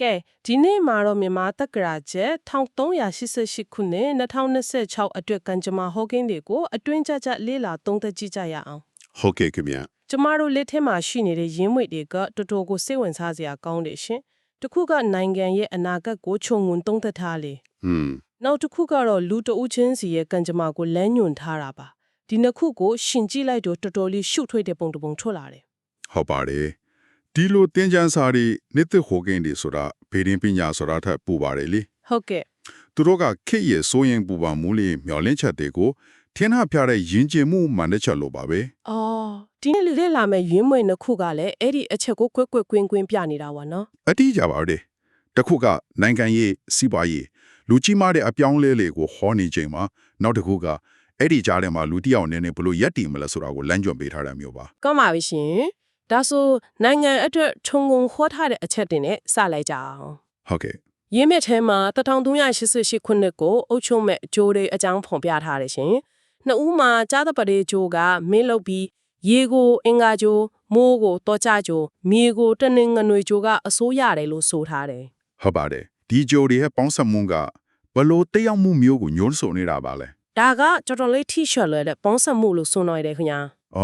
ကဲဒီနေ့မှာတော့မြန်မာတက္ကရာကျက်1388ခုနှစ်2026အတွက်ကံကြမ္မာဟောကင်းတွေကိုအတွင်းကြကြလေးလာသုံးသက်ကြည့်ကြရအောင်ဟုတ်ကဲ့ခင်ဗျာကျမတို့လက်ထက်မှာရှိနေတဲ့ရင်းမြစ်တွေကတော်တော်ကိုစိတ်ဝင်စားစရာကောင်းတယ်ရှင်တစ်ခုကနိုင်ငံရဲ့အနာဂတ်ကိုခြုံငုံသုံးသက်ထားလေဟွန်းနောက်တစ်ခုကတော့လူတဦးချင်းစီရဲ့ကံကြမ္မာကိုလမ်းညွှန်ထားတာပါဒီနှစ်ခုကိုရှင်ကြည့်လိုက်တော့တော်တော်လေးရှုပ်ထွေးတဲ့ပုံတစ်ပုံထွက်လာတယ်ဟုတ်ပါတယ် ဒီလိုတင်ကြံစာတွေနှစ်သက်ဟိုကင်းတွေဆိုတာဗေဒင်းပညာဆိုတာထက်ပူပါတယ်လေဟုတ်ကဲ့သူတို့ကခေတ်ရဲ့စိုးရင်ပူပါမှုလေးမျော်လင့်ချက်တွေကိုထင်းဟပြတဲ့ယဉ်ကျေးမှုမှန်တဲ့ချက်လိုပါပဲအော်ဒီနေ့လေ့လာမယ့်ရင်းမြစ်နှစ်ခုကလည်းအဲ့ဒီအချက်ကိုကွက်ကွက်ကွင်းကွင်းပြနေတာပါနော်အတိအကျပါပဲတစ်ခုကနိုင်ငံရေးစီးပွားရေးလူကြီးမားတဲ့အပြောင်းအလဲတွေကိုဟောနေချိန်မှာနောက်တစ်ခုကအဲ့ဒီကြားထဲမှာလူတစ်ယောက်အနေနဲ့ဘလို့ရက်တည်မလဲဆိုတာကိုလမ်းကြွပေးထားတာမျိုးပါကောင်းပါပြီရှင် ဒါဆိုနိုင်ငံအတွက်ခြုံငုံဟောထားတဲ့အချက်တွေနဲ့စလိုက်ကြအောင်ဟုတ်ကဲ့ရင်းမြစ်ထဲမှာ1388ခုနှစ်ကိုအုပ်ချုပ်မဲ့ဂျိုးတွေအကြောင်းဖော်ပြထားတယ်ရှင်နှစ်ဦးမှာကြားတဲ့ပဒေဂျိုးကမင်းလုပ်ပြီးရေကိုအင်္ဂါဂျိုးမိုးကိုတောချဂျိုးမြေကိုတနင်္ဂနွေဂျိုးကအစိုးရတယ်လို့ဆိုထားတယ်ဟုတ်ပါတယ်ဒီဂျိုတွေရဲ့ပေါင်းစပ်မှုကဘလို့တက်ရောက်မှုမျိုးကိုညှို့ဆိုနေတာပါလဲဒါကတော်တော်လေး T-shirt လဲတဲ့ပေါင်းစပ်မှုလို့ဆိုနိုင်တယ်ခင်ဗျာဩ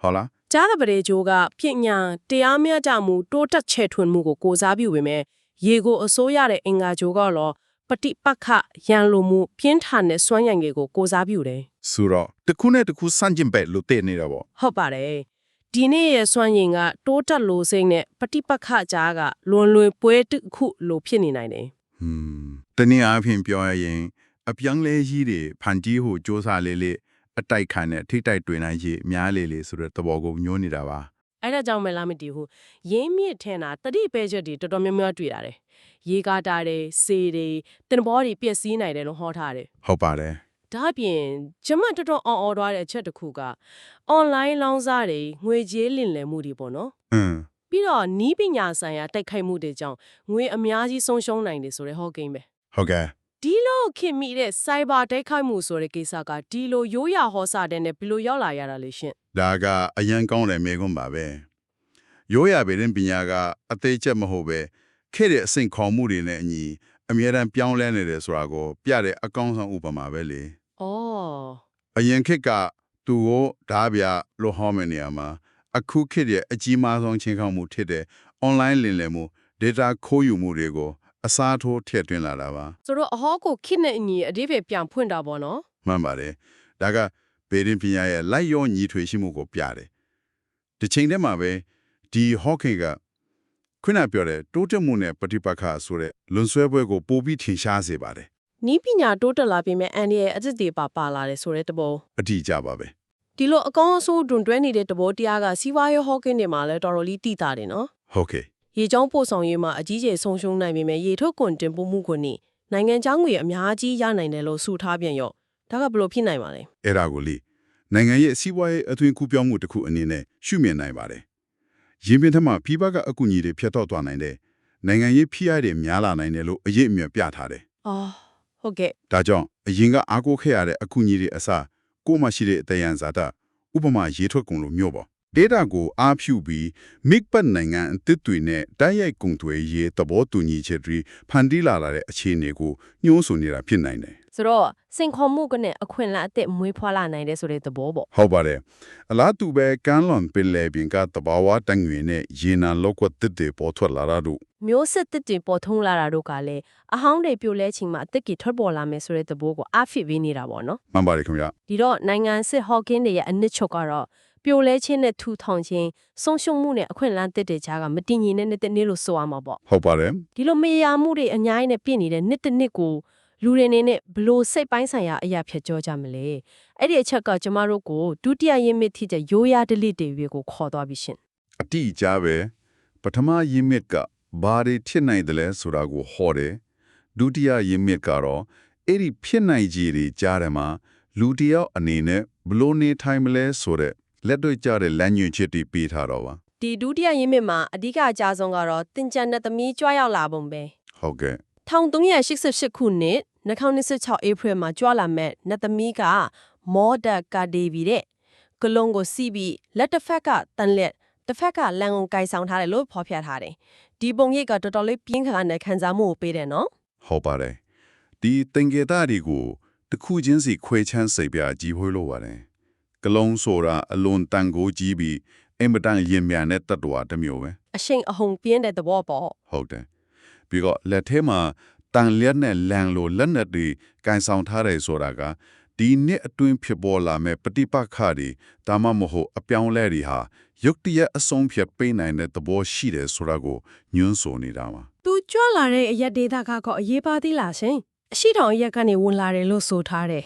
ဟုတ်လား ကြားတဲ့ပဒေဂျိုးကပြညာတရားမျှတမှုတိုးတက်ချဲ့ထွန်းမှုကိုကိုစားပြုပေမဲ့ရေကိုအစိုးရတဲ့အင်္ဂါဂျိုးကတော့ပฏิပတ်ခရန်လိုမှုပြင်းထန်တဲ့စွမ်းရည်တွေကိုကိုစားပြုတယ် ဆိုတော့တစ်ခုနဲ့တစ်ခုစန့်ကျင်ဘက်လို့တည်နေတာပေါ့ ဟုတ်ပါတယ်ဒီနေ့ရဲ့စွမ်းရည်ကတိုးတက်လို့စိမ့်နဲ့ပฏิပတ်ခကြားကလွန်လွင်ပွဲတစ်ခုလို့ဖြစ်နေနိုင်တယ် ဟွန်းတနည်းအားဖြင့်ပြောရရင်အပြောင်းလဲကြီးတွေဖန်တီးဖို့စ조사လေးလေး အတိုက်ခံတဲ့ထိတိုက်တွေ့နိုင်ကြီးများလေးလေးဆိုတဲ့သဘောကိုညှို့နေတာပါအဲ့ဒါကြောင့်မလားမသိဘူးရင်းမြစ်ထင်တာတတိပဲချက်တွေတော်တော်များများတွေ့ရတယ်ရေကားတာတွေစေတွေတင်ဘောတွေပျက်စီးနိုင်တယ်လို့ဟောထားတယ်ဟုတ်ပါတယ်ဒါအပြင်ကျမတော်တော်အော်အော်သွားတဲ့အချက်တစ်ခုက online လောင်းစားတွေငွေကြေးလင်လည်မှုတွေပေါ့နော်အင်းပြီးတော့နီးပညာဆိုင်ရာတိုက်ခိုက်မှုတွေကြောင့်ငွေအများကြီးဆုံးရှုံးနိုင်တယ်ဆိုတဲ့ဟောကိန်းပဲဟုတ်ကဲ့ ဒီလိုခင်မိတဲ့ cyber တိုက်ခိုက်မှုဆိုတဲ့ကိစ္စကဒီလိုရိုးရာဟောစာတဲ့နဲ့ဘယ်လိုရောက်လာရတာလဲရှင်ဒါကအရန်ကောင်းတဲ့မေခွန်းပါပဲရိုးရပေတဲ့ပညာကအသေးချက်မဟုတ်ပဲခဲ့တဲ့အဆင့်ခေါ်မှုတွေနဲ့အညီအမြဲတမ်းပြောင်းလဲနေတယ်ဆိုတာကိုပြတဲ့အကောင်းဆုံးဥပမာပဲလေ။အော်အရင်ခေတ်ကသူကိုဓာဗျလို့ဟောမယ့်နေရာမှာအခုခေတ်ရဲ့အကြီးမားဆုံးချင်းခေါမှုဖြစ်တဲ့ online လင်လည်မှု data ခိုးယူမှုတွေကို အစားထိုးထည့်သွင်းလာတာပါဆိုတော့အဟောကိုခစ်နဲ့အညီအတိပ္ပယ်ပြန်ဖွင့်တာပေါ့နော်မှန်ပါတယ်ဒါကဘေဒင်ပညာရဲ့လိုက်ရောညီထွေရှိမှုကိုပြတယ်ဒီချိန်ထဲမှာပဲဒီ Hawking ကခုနပြောတဲ့တိုးတက်မှုနဲ့ပฏิပတ်ခဆိုတဲ့လွန်ဆွဲပွဲကိုပိုပြီးထင်ရှားစေပါတယ်။နီးပညာတိုးတက်လာပြင်မဲ့အန်ဒီရဲ့အသစ်တွေပါပါလာတယ်ဆိုတဲ့တဘောအထီးကြပါပဲ။ဒီလိုအကောင်းအဆိုးတွန်တွဲနေတဲ့တဘောတရားကစီးပွားရေးဟောကင်းတွေမှာလည်းတော်တော်လေးတိတာတယ်နော်ဟုတ်ကဲ့။ ရေကြောင်းပို့ဆောင်ရေးမှာအကြီးကျယ်ဆုံးရှုံးနိုင်ပေမဲ့ရေထုတ်ကွန်တင်ပို့မှုကိုနိနိုင်ငံခြားငွေအများကြီးရနိုင်တယ်လို့ဆိုထားပြန်ရော့ဒါကဘလို့ဖြစ်နိုင်ပါလဲအဲ့ဒါကိုလေနိုင်ငံရဲ့စီးပွားရေးအသွင်ကူးပြောင်းမှုတစ်ခုအနေနဲ့ရှုမြင်နိုင်ပါတယ်ရင်းပင်ထမှာဖိဘကအကူအညီတွေဖြတ်တော့သွားနိုင်တယ်နိုင်ငံရေးဖိအားတွေများလာနိုင်တယ်လို့အရေးအမြွပြထားတယ်အော်ဟုတ်ကဲ့ဒါကြောင့်အရင်ကအားကိုးခဲ့ရတဲ့အကူအညီတွေအစားကိုယ်မှရှိတဲ့အတယံဇာတာဥပမာရေးထွက်ကုန်လိုမျိုးပေါ့ data ကိုအားဖြူပြီး mix ပတ်နိုင်ငံအသစ်တွေနဲ့တိုက်ရိုက်ကုန်သွယ်ရေးသဘောတူညီချက်တွေဖန်တီးလာတဲ့အခြေအနေကိုညှိုးဆိုနေတာဖြစ်နိုင်တယ်ဆိုတော့စင်ခေါ်မှုကနဲ့အခွင့်အလမ်းအသက်မွေးဖွားလာနိုင်တဲ့ဆိုတဲ့သဘောပေါ့ဟုတ်ပါတယ်အလားတူပဲကမ်းလွန်ပင်လယ်ပြင်ကတဘာဝတန်ငွေနဲ့ရေနံလောက်ကွက်တစ်တွေပေါ်ထွက်လာတာတို့မျိုးစစ်တစ်တင်ပေါ်ထုံးလာတာတို့ကလည်းအဟောင်းတွေပြိုလဲချိန်မှာအသက်ကထွက်ပေါ်လာမယ်ဆိုတဲ့သဘောကိုအဖြစ်ပေးနေတာပေါ့နော်မှန်ပါတယ်ခင်ဗျဒီတော့နိုင်ငံစစ်ဟော့ကင်းတွေရဲ့အနစ်ချုပ်ကတော့ ပြိုလဲခြင်းနဲ့ထူထောင်ခြင်းဆုံးရှုံးမှုနဲ့အခွင့်အလမ်းတစ်တွေကြားကမတည်ငြိမ်တဲ့နှစ်တစ်နေ့လို့ဆိုရမှာပေါ့ဟုတ်ပါတယ်ဒီလိုမရမှုတွေအများကြီးနဲ့ပြည့်နေတဲ့နှစ်တစ်နှစ်ကိုလူတွေအနေနဲ့ဘလို့စိတ်ပိုင်းဆိုင်ရာအရာဖြစ်ကြောကြမလဲအဲ့ဒီအချက်ကကျမတို့ကိုဒုတိယရင်းမြစ်ထိတဲ့ရိုးရာဒလိတွေတွေကိုခေါ်သွားပြီရှင်အတိအကျပဲပထမယင်းမြစ်ကဘာတွေဖြစ်နိုင်တယ်လဲဆိုတာကိုဟောတယ်ဒုတိယယင်းမြစ်ကတော့အဲ့ဒီဖြစ်နိုင်ခြေတွေကြားတယ်မှာလူတစ်ယောက်အနေနဲ့ဘယ်လို့နေထိုင်မလဲဆိုတဲ့ လက်တွေ့ကျတဲ့လမ်းညွှန်ချက်တွေပေးထားတော့ပါဒီဒုတိယရင်းမြစ်မှာအဓိကအကြဆုံးကတော့တင်ကြံတဲ့သမီးကြွားရောက်လာပုံပဲဟုတ်ကဲ့1388ခုနှစ်2026 April မှာကြွားလာမဲ့နတ်သမီးကမော်ဒကာဒေဗီတဲ့ကလုံးကိုစီးပြီးလက်တစ်ဖက်ကတန်လက်တစ်ဖက်ကလန်ကိုကိုင်ဆောင်ထားတယ်လို့ဖော်ပြထားတယ်ဒီဒီပုံရိပ်ကတော်တော်လေးပြင်းခါနဲ့ခံစားမှုကိုပေးတယ်နော်ဟုတ်ပါတယ်ဒီတင်ကေတာတွေကိုတစ်ခုချင်းစီခွဲချမ်းစိတ်ပြကြီးဖွေးလို့ပါတယ် ကလုံးဆိုတာအလွန်တန်ကိုကြီးပြီးအင်မတန်ရင်မြန်တဲ့တတ္တဝါတစ်မျိုးပဲအရှိန်အဟုန်ပြင်းတဲ့သဘောပေါ့ဟုတ်တယ်ပြီးတော့လက်ထဲမှာတန်လျက်နဲ့လန်လိုလက်နက်တွေကန်ဆောင်ထားတယ်ဆိုတာကဒီနှစ်အတွင်းဖြစ်ပေါ်လာမဲ့ပฏิပတ်ခတွေဒါမှမဟုတ်အပြောင်းအလဲတွေဟာရုတ်တရက်အဆုံးဖြတ်ပေးနိုင်တဲ့သဘောရှိတယ်ဆိုတာကိုညွှန်းဆိုနေတာပါသူကြွလာတဲ့အရက်ဒေတာကတော့အရေးပါသေးလားရှင်အရှိတောင်အရက်ကနေဝင်လာတယ်လို့ဆိုထားတယ်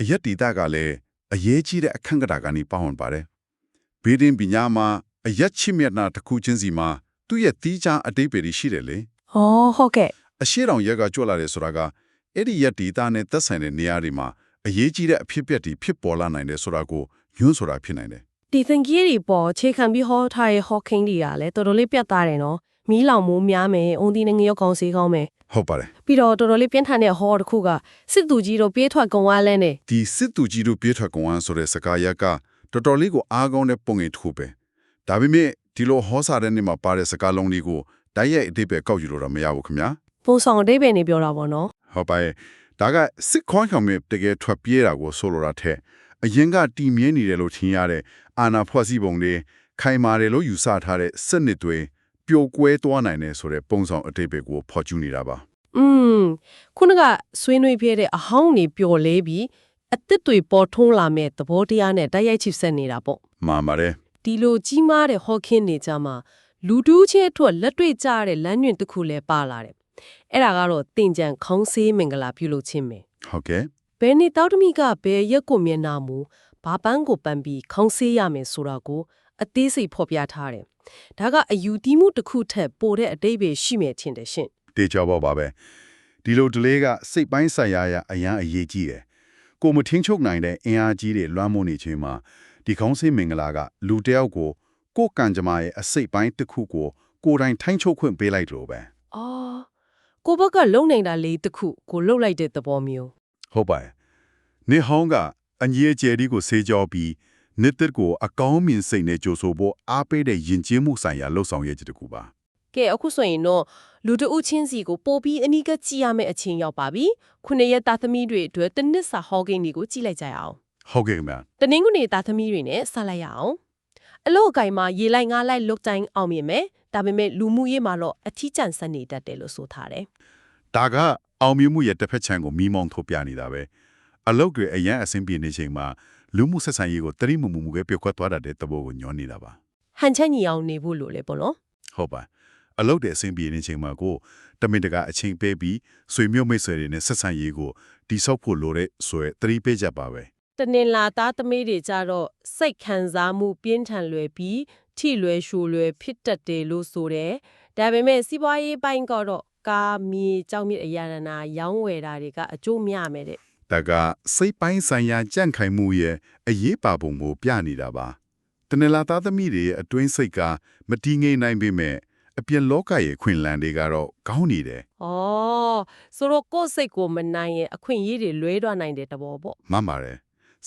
အယက်တီတာကလည်း အရေးကြီးတဲ့အခန့်ကဏ္ဍကနေပါဝင်ပါတယ်။ဘေးဒင်းပညာမှာအယက်ချစ်မျက်နှာတစ်ခုချင်းစီမှာသူ့ရဲ့တီးခြားအတိတ်ပဲရှိတယ်လေ။ဩဟုတ်ကဲ့။အရှိတောင်ရက်ကကြွလာတယ်ဆိုတာကအဲ့ဒီယက်တီတာနဲ့သက်ဆိုင်တဲ့နေရာတွေမှာအရေးကြီးတဲ့အဖြစ်အပျက်တွေဖြစ်ပေါ်လာနိုင်တယ်ဆိုတာကိုညွှန်းဆိုတာဖြစ်နိုင်တယ်ဒီသင်ကြီးတွေပေါ်ခြေခံပြီးဟောထားတဲ့ဟော့ကင်းတွေကလည်းတော်တော်လေးပြတ်သားတယ်နော်။မီးလောင်မိုးများမယ်။အုံဒီနဲ့ငရုတ်ကောင်းစေးကောင်းမယ်။ ဟုတ်ပါတယ်။ပြီးတော့တော်တော်လေးပြင်းထန်တဲ့ဟောတစ်ခုကစစ်သူကြီးတို့ပြေးထွက်ကုန်ဝါလဲနေ။ဒီစစ်သူကြီးတို့ပြေးထွက်ကုန်အောင်ဆိုတဲ့စကားရက်ကတော်တော်လေးကိုအားကောင်းတဲ့ပုံရိပ်တစ်ခုပဲ။ဒါပေမဲ့ဒီလိုဟောစာတဲ့နေမှာပါတဲ့စကားလုံးတွေကိုတိုက်ရိုက်အတိတ်ပဲကောက်ယူလို့တော့မရဘူးခင်ဗျာ။ပုံဆောင်အတိတ်ပဲနေပြောတာပေါ့နော်ဟုတ်ပါရဲ့ဒါကစစ်ခွန်ခေါမဲ့တကယ်ထွက်ပြေးတာကိုဆိုလိုတာထဲအရင်ကတီမြင်းနေတယ်လို့ထင်ရတဲ့အာနာဖွဲ့စည်းပုံတွေခိုင်မာတယ်လို့ယူဆထားတဲ့စနစ်တွေ ပျော်ကွဲသွားနိုင်တယ်ဆိုတဲ့ပုံဆောင်အတိတ်ပဲကိုဖော်ကျူးနေတာပါ။อืมခုနကဆွေးနွေးပြတဲ့အဟောင်းနေပျော်လဲပြီးအသစ်တွေပေါ်ထွန်းလာမဲ့သဘောတရားနဲ့တိုက်ရိုက်ချိဆက်နေတာပေါ့မှန်ပါတယ်ဒီလိုကြီးမားတဲ့ဟော့ကင်းနေကြမှာလူတူးချင်းအတွက်လက်တွေ့ကြတဲ့လမ်းညွှန်တစ်ခုလည်းပါလာတယ်။အဲ့ဒါကတော့တင်ကြံခေါင်းဆေးမင်္ဂလာပြုလုပ်ခြင်းပဲဟုတ်ကဲ့။ဘယ်နှစ်တောက်တမိကဘယ်ရက်ကိုမျက်နာမူဘာပန်းကိုပန်းပြီးခေါင်းဆေးရမယ်ဆိုတာကို အသေးစိတ်ဖော်ပြထားတယ်။ဒါကအယူတီးမှုတစ်ခုထက်ပိုတဲ့အတိတ်ပဲရှိမယ်ထင်တယ်ရှင်တေချောပါပါပဲဒီလို delay ကစိတ်ပိုင်းဆိုင်ရာရာအရန်အရေးကြီးတယ်ကိုမထင်းချုပ်နိုင်တဲ့အင်အားကြီးတွေလွှမ်းမိုးနေခြင်းမှာဒီခေါင်းစည်းမင်္ဂလာကလူတစ်ယောက်ကိုကိုယ်ကံကြမ္မာရဲ့အစိတ်ပိုင်းတစ်ခုကိုကိုယ်တိုင်ထိုင်းချုပ်ခွင့်ပေးလိုက်လို့ပဲ။အော်ကိုဘက်ကလုံနေတာလေးတစ်ခုကိုလှုပ်လိုက်တဲ့သဘောမျိုးဟုတ်ပါရဲ့နေဟောင်းကအညီအကျယ်ဒီကိုဆေးကြောပြီး နှစ်သက်ကိုအကောင်းမြင်စိတ်နဲ့ကြိုဆိုဖို့အားပေးတဲ့ယဉ်ကျေးမှုဆိုင်ရာလှုပ်ဆောင်ရည်တစ်ခုပါကဲအခုဆိုရင်တော့လူတဦးချင်းစီကိုပို့ပြီးအနီးကပ်ကြည့်ရမယ့်အချိန်ရောက်ပါပြီခုနှစ်ရက်သားသမီးတွေအတွက်တစ်နှစ်စာဟောကိန်းတွေကိုကြည့်လိုက်ကြရအောင်ဟုတ်ကဲ့ခင်ဗျာတနင်္ဂနွေသားသမီးတွေနဲ့ဆက်လိုက်ရအောင်အလို့အကင်မှာရေလိုက်ငါးလိုက်လုတ်တိုင်းအောင်မြင်မယ်ဒါပေမဲ့လူမှုရေးမှာတော့အထီးကျန်စနေတတ်တယ်လို့ဆိုထားတယ်ဒါကအောင်မြင်မှုရဲ့တစ်ဖက်ခြမ်းကိုမိမောင်းထုတ်ပြနေတာပဲအလုတ်တွေအရန်အဆင်ပြေနေချိန်မှာ လူမှုဆက်ဆံရေးကိုတတိမမှုမှုပဲပြောက်ကွက်သွားတတ်တဲ့သဘောကိုညွှန်နေတာပါဟန်ချက်ညီအောင်နေဖို့လိုလေပေါ့နော်ဟုတ်ပါအလုတ်တဲ့အဆင်ပြေနေချိန်မှာကိုတမင်တကာအချိန်ပေးပြီးဆွေမျိုးမိတ်ဆွေတွေနဲ့ဆက်ဆံရေးကိုတိဆောက်ဖို့လိုတဲ့ဆိုရယ်တတိပေးချက်ပါပဲတနင်္လာသားသမီးတွေကြတော့စိတ်ခံစားမှုပြင်းထန်လွယ်ပြီးထိလွယ်ရှူလွယ်ဖြစ်တတ်တယ်လို့ဆိုတယ်ဒါပေမဲ့စီးပွားရေးပိုင်းကတော့ကာမြေကြောက်မြစ်အရာရနာရောင်းဝယ်တာတွေကအကျိုးများမယ်တဲ့ ဒါကစိတ်ပိုင်းဆိုင်ရာကြန့်ခိုင်မှုရဲ့အရေးပါပုံကိုပြနေတာပါတနင်္လာသားသမီးတွေရဲ့အတွင်းစိတ်ကမတည်ငြိမ်နိုင်ပေမဲ့အပြင်လောကရဲ့ခွင်လန်းတွေကတော့ကောင်းနေတယ်။ဩဆိုတော့ကိုယ့်စိတ်ကိုမနိုင်ရင်အခွင့်အရေးတွေလွဲသွားနိုင်တဲ့တဘောပေါ့မှန်ပါတယ်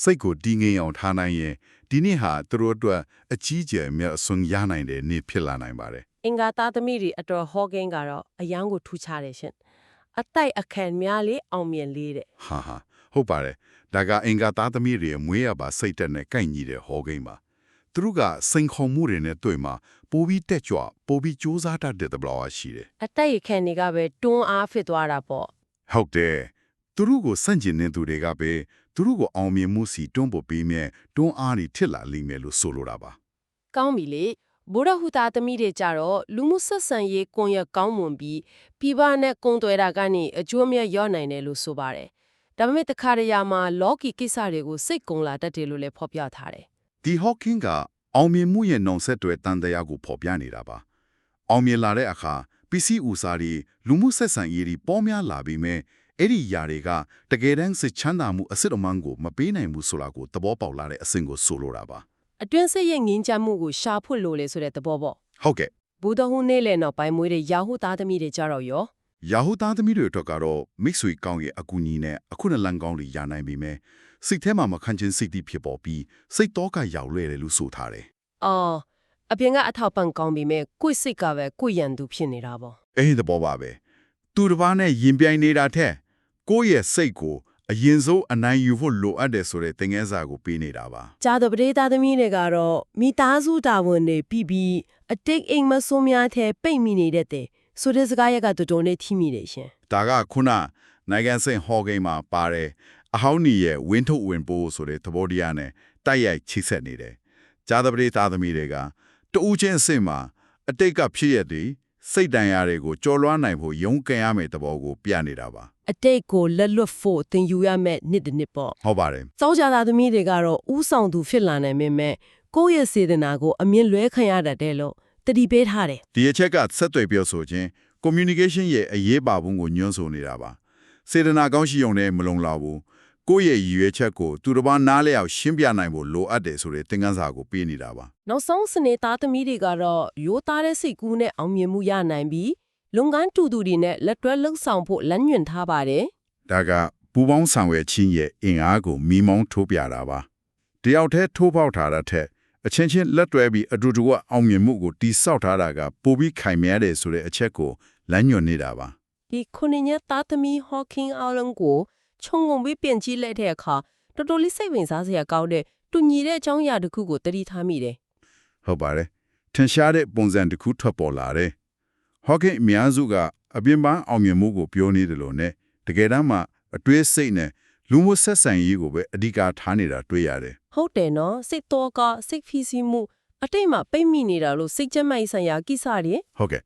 စိတ်ကိုတည်ငြိမ်အောင်ထားနိုင်ရင်ဒီနေ့ဟာသူတို့အတွက်အကြီးကျယ်အမြတ်အစွန်းရနိုင်တဲ့နေ့ဖြစ်လာနိုင်ပါတယ်။အင်္ဂါသားသမီးတွေအတော်ဟောကင်းကတော့အယံကိုထူးခြားတယ်ရှင်။အတိုက်အခံများလေးအောင်မြင်လေးတဲ့ဟာဟာ ဟုတ်ပါတယ်ဒါကအင်္ဂါသားသမီးတွေရဲ့မွေးရပါစိတ်တက်နဲ့ကိုက်ညီတဲ့ဟောကိန်းပါသူတို့ကစိန်ခေါ်မှုတွေနဲ့တွေ့မှာပိုပြီးတက်ကြွပိုပြီးစူးစမ်းတတ်တဲ့သဘောရှိတယ်။အတိုက်အခံတွေကပဲတွန်းအားဖြစ်သွားတာပေါ့ဟုတ်တယ်သူတို့ကိုစန့်ကျင်နေသူတွေကပဲသူတို့ကိုအောင်မြင်မှုစီတွန်းပို့ပေးမြဲတွန်းအားတွေထစ်လာလိမ့်မယ်လို့ဆိုလိုတာပါ။ကောင်းပြီလေ။ဘုရဟုသားသမီးတွေကြတော့လူမှုဆက်ဆံရေးကွန်ရက်ကောင်းမွန်ပြီးပြည်ပနဲ့ကုံသွဲတာကနေအကျိုးအမြတ်ရနိုင်တယ်လို့ဆိုပါတယ်။ ဒါပေမဲ့တခါတရံမှာလော်ကီကိစ္စတွေကိုစိတ်ကုံလာတတ်တယ်လို့လည်းဖော်ပြထားတယ်ဒီဟော့ကင်းကအောင်မြင်မှုရဲ့နှုံဆက်တွေတန်တရားကိုဖော်ပြနေတာပါအောင်မြင်လာတဲ့အခါပစ္စည်းဥစားတွေလူမှုဆက်ဆံရေးတွေပေါများလာပြီးမြဲအဲ့ဒီຢာတွေကတကယ်တမ်းစစ်ချမ်းသာမှုအစစ်အမှန်ကိုမပေးနိုင်ဘူးဆိုတာကိုသဘောပေါက်လာတဲ့အဆင့်ကိုဆိုလိုတာပါ။အတွင်းစိတ်ရဲ့ငင်းချမှုကိုရှာဖွတ်လို့လေဆိုတဲ့သဘောပေါ့ဟုတ်ကဲ့ဘုဒ္ဓဟူးနေ့လည်းနောက်ပိုင်းမွေးတဲ့ယာဟုသားသမီးတွေကြတော့ရော ယာဟုသားသမီးတွေအတွက်ကတော့မိတ်ဆွေကောင်းရဲ့အကူအညီနဲ့အခုနလန်ကောင်းတွေရနိုင်ပြီမဲ့စိတ်ထဲမှာမခံချင်းစိတ်တိဖြစ်ပေါ်ပြီးစိတ်တော့ကရောက်လွဲတယ်လို့ဆိုထားတယ်အော်အပြင်ကအထောက်ပံ့ကောင်းပြီးမဲ့ကိုယ့်စိတ်ကပဲကိုယ့်ရန်သူဖြစ်နေတာပေါ့အဲ့ဒီသဘောပါပဲသူတစ်ပါးနဲ့ရင်ပြိုင်နေတာထက်ကိုယ့်ရဲ့စိတ်ကိုအရင်ဆုံးအနိုင်ယူဖို့လိုအပ်တယ်ဆိုတဲ့သင်ခန်းစာကိုပေးနေတာပါကြာတော့ပရိသတ်သမီးတွေကတော့မိသားစုတာဝန်တွေပြီးပြီးအတိတ်အိမ်မဆိုးများတဲ့ပိတ်မိနေတဲ့တဲ့ ဆိုတဲ့စကားရက်ကတော်တော်နဲ့ထိမိတယ်ရှင်ဒါကခုနနိုင်ငံစင်ဟော်ဂိမ်းမှာပါတယ်အဟောင်းနီရဲ့ဝင်းထုတ်ဝင်ပိုးဆိုတဲ့သဘောတရားနဲ့တိုက်ရိုက်ချိဆက်နေတယ်။ဂျာသပတိသားသမီးတွေကတူးချင်းအစ်စ်မှာအတိတ်ကဖြစ်ရတဲ့စိတ်တန်ရာတွေကိုကြော်လွှားနိုင်ဖို့ရုန်းကန်ရမယ့်သဘောကိုပြနေတာပါအတိတ်ကိုလက်လွတ်ဖို့သင်ယူရမယ့်နှစ်တစ်နှစ်ပေါ့။ဟုတ်ပါတယ်စောကြသားသမီးတွေကတော့ဥဆောင်သူဖြစ်လာနိုင်ပေမဲ့ကိုယ့်ရဲ့စေတနာကိုအမြင်လွဲခံရတတ်တယ်လို့ တတိပေးထားတယ်။ဒီအချက်ကဆက်သွယ်ပြောဆိုခြင်း communication ရဲ့အရေးပါပုံကိုညွှန်းဆိုနေတာပါ။စေတနာကောင်းရှိုံနဲ့မလုံလောက်ဘူး။ကိုယ့်ရဲ့ရည်ရွယ်ချက်ကိုသူတစ်ပါးနားလည်အောင်ရှင်းပြနိုင်ဖို့လိုအပ်တယ်ဆိုတဲ့သင်ခန်းစာကိုပေးနေတာပါနောက်ဆုံးစနေသားသမီးတွေကတော့ရိုးသားတဲ့စိတ်ကူးနဲ့အောင်မြင်မှုရနိုင်ပြီးလုပ်ငန်းတူတူတွေနဲ့လက်တွဲလှုပ်ဆောင်ဖို့လမ်းညွှန်ထားပါတယ်ဒါကပူပေါင်းဆောင်ရွက်ခြင်းရဲ့အင်အားကိုမိမောင်းထိုးပြတာပါတယောက်တည်းထိုးပေါက်ထားတာထက် အချင်းချင်းလက်တွဲပြီးအတူတူကအောင်မြင်မှုကိုတိဆောက်ထားတာကပိုပြီးခိုင်မြဲတယ်ဆိုတဲ့အချက်ကိုလမ်းညွှန်နေတာပါဒီခုနှစ်ရက်သားသမီးဟော့ကင်းအားလုံးကိုခြုံငုံပြီးပြင်ကြည့်လိုက်တဲ့အခါတော်တော်လေးစိတ်ဝင်စားစရာကောင်းတဲ့တူညီတဲ့အကြောင်းအရာတစ်ခုကိုသတိထားမိတယ်ဟုတ်ပါတယ်ထင်ရှားတဲ့ပုံစံတစ်ခုထွက်ပေါ်လာတယ်ဟော့ကင်အများစုကအပြင်ပန်းအောင်မြင်မှုကိုပြောနေတယ်လို့ ਨੇ တကယ်တမ်းမှာအတွေးစိတ်နဲ့လူမှုဆက်ဆံရေးကိုပဲအဓိကထားနေတာတွေ့ရတယ် ဟုတ်တယ်နော်စိတ်တော်ကစိတ်ဖီစီမှုအတိတ်မှာပိတ်မိနေတာလို့စိတ်ကြမ်းမိုက်ဆိုင်ရာကိစ္စတွေဟုတ်ကဲ့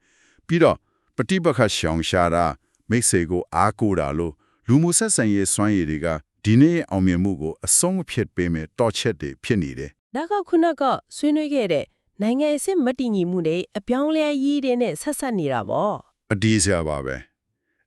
ပြီးတော့ပฏิပက္ခရှောင်ရှားတာမိတ်ဆွေကိုအားကိုးတာလို့လူမှုဆက်ဆံရေးစွမ်းရည်တွေကဒီနေ့ရဲ့အောင်မြင်မှုကိုအဆုံးမဖြစ်ပေးမဲ့တော့ချက်တွေဖြစ်နေတယ်ဒါကခုနကဆွေးနွေးခဲ့တဲ့နိုင်ငံအဆင့်မတည်ငြိမ်မှုတွေအပြောင်းလဲရေးတဲ့နဲ့ဆက်ဆက်နေတာပေါ့အဒီးစရာပါပဲ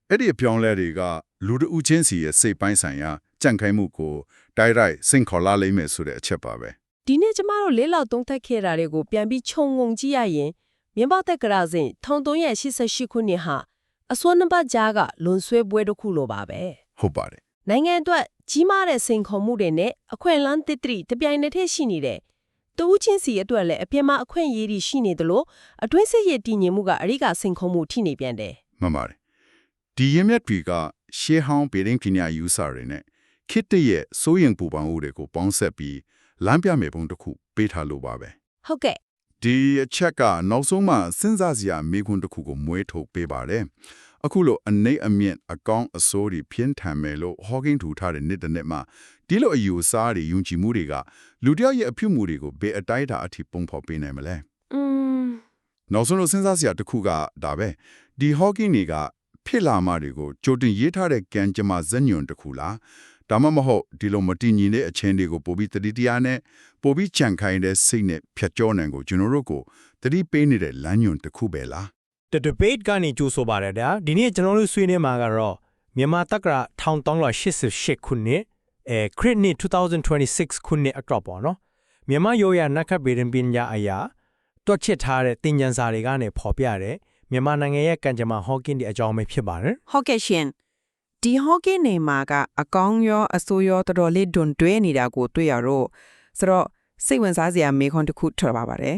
အဲ့ဒီအပြောင်းလဲတွေကလူတဦးချင်းစီရဲ့စိတ်ပိုင်းဆိုင်ရာ ကြံ့ခိုင်မှုကိုတိုက်ရိုက်စင်ခေါ်လာလိမ့်မယ်ဆိုတဲ့အချက်ပါပဲဒီနေ့ကျမတို့လေးလောက်သုံးသပ်ခဲ့တာတွေကိုပြန်ပြီးခြုံငုံကြည့်ရရင်မြန်မာတက်ကရာစဉ်1388ခုနှစ်ဟာအစွမ်းနှစ်ပတ်ကြားကလွန်ဆွဲပွဲတစ်ခုလိုပါပဲဟုတ်ပါတယ်နိုင်ငံအတွက်ကြီးမားတဲ့စိန်ခေါ်မှုတွေနဲ့အခွင့်အလမ်းတစ်တိတပြိုင်နက်တည်းရှိနေတဲ့တူးချင်းစီအတွက်လည်းအပြင်းမအခွင့်အရေးတွေရှိနေသလိုအတွင်းစစ်ရေးတည်ငြိမ်မှုကအရိကစိန်ခေါ်မှုထိနေပြန်တယ်မှန်ပါတယ်ဒီရင်မြတ်တွေကရှေးဟောင်းပေရင်ပညာယူဆတွေနဲ့ ခေတ်တရဲ့စိုးရင်ပူပန်မှုတွေကိုပေါင်းဆက်ပြီးလမ်းပြမယ်ပုံတစ်ခုပေးထားလို့ပါပဲဟုတ်ကဲ့ဒီအချက်ကနောက်ဆုံးမှစဉ်းစားစရာမိခွန်းတစ်ခုကိုမွေးထုတ်ပေးပါတယ်အခုလိုအနေအမြင့်အကောင်းအဆိုးတွေဖြင်းထန်မယ်လို့ဟောကင်းထူထားတဲ့နေ့တစ်နေ့မှာဒီလိုအယူအဆတွေယုံကြည်မှုတွေကလူတစ်ယောက်ရဲ့အဖြစ်မှုတွေကိုဘယ်အတိုင်းအတာအထိပုံဖော်ပေးနိုင်မလဲอืมနောက်ဆုံးလို့စဉ်းစားစရာတစ်ခုကဒါပဲဒီဟောကင်းတွေကဖြစ်လာမှတွေကိုကြိုတင်ရေးထားတဲ့ကံကြမ္မာဇညွန်တစ်ခုလား ဒါမှမဟုတ်ဒီလိုမတည်ငြိမ်တဲ့အချင်းတွေကိုပို့ပြီးတတိတရားနဲ့ပို့ပြီးကြံခိုင်းတဲ့စိတ်နဲ့ဖြတ်ကျော်နိုင်ကိုကျွန်တော်တို့ကိုတတိပေးနေတဲ့လမ်းညွန်တစ်ခုပဲလား The debate ကနေကြိုးဆိုပါတယ်ဗျာဒီနေ့ကျွန်တော်တို့ဆွေးနွေးမှာကတော့မြန်မာတက္ကရာ1388ခုနှစ်အဲခရစ်နှစ်2026ခုနှစ်အတွက်ပေါ့နော်မြန်မာရိုးရာနက္ခဗေဒပညာအရာတွက်ချစ်ထားတဲ့သင်ញ្ញန်စာတွေကနေပေါ်ပြတဲ့မြန်မာနိုင်ငံရဲ့ကံကြမ္မာဟော့ကင်းဒီအကြောင်းပဲဖြစ်ပါတယ်ဟုတ်ကဲ့ရှင် ဒီဟော့ကင်းနေမှာကအကောင်းရောအဆိုးရောတော်တော်လေးဒွန်တွဲနေတာကိုတွေ့ရတော့ဆိုတော့စိတ်ဝင်စားစရာမေးခွန်းတစ်ခုထွက်ပါပါတယ်